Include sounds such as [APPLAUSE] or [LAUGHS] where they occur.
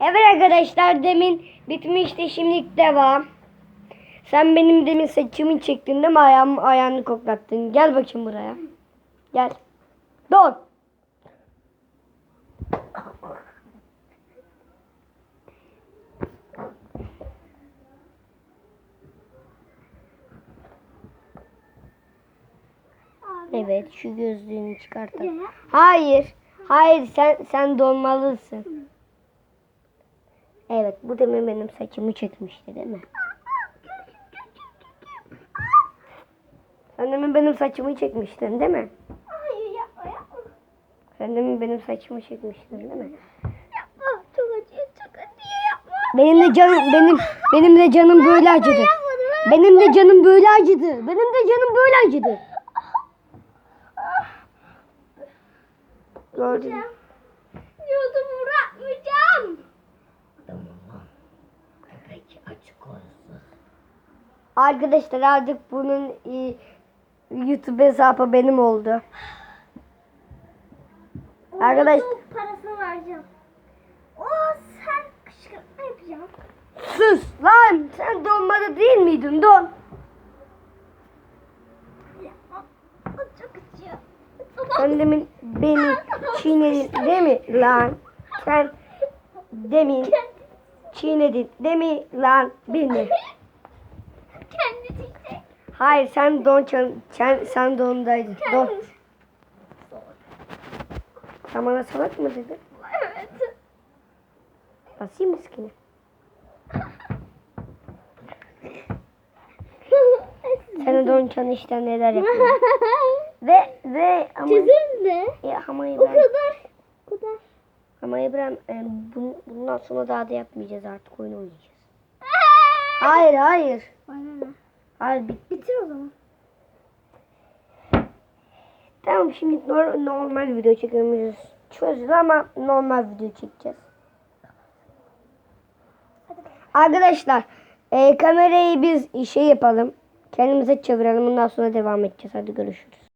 Evet arkadaşlar demin bitmişti şimdi devam. Sen benim demin saçımı çektin değil mi? Ayağımı, ayağını koklattın. Gel bakayım buraya. Gel. Dur. Evet şu gözlüğünü çıkartalım. Hayır. Hayır sen sen donmalısın. Evet bu demin benim saçımı çekmişti değil mi? Sen demin benim saçımı çekmiştin değil mi? Hayır yapma yapma. Sen demin benim saçımı çekmiştin değil mi? Yapma. Çok acıyor çok acıyor yapma. Benim de canım benim benim de canım böyle acıdı. Benim de canım böyle acıdı. Benim de canım böyle acıdı. Gördün mü? Arkadaşlar artık bunun e, YouTube hesabı benim oldu. Arkadaş- parasını vereceğim. O sen kışkırtma yapacağım. Sus lan sen donmada değil miydin don? Sen [LAUGHS] demin beni çiğnedin değil mi lan? Sen demin çiğnedin değil mi lan beni? Hayır sen don çan, sen, sen dondaydın. Don. Sen bana salak mı dedin? Evet. Basayım mı sikine? Senin don çan işte neler yapıyor. [LAUGHS] Ve ve ama Çizim ne? e, ama O kadar. O kadar. ama İbrahim e, bun, bundan sonra daha da yapmayacağız artık oyun oynayacağız. Hayır hayır. Bana ne? Hayır bit. Bitir o zaman. Tamam şimdi nor- normal video çekemiyoruz. Çözdü ama normal video çekeceğiz. Arkadaşlar e, kamerayı biz şey yapalım. Kendimize çevirelim. Bundan sonra devam edeceğiz. Hadi görüşürüz.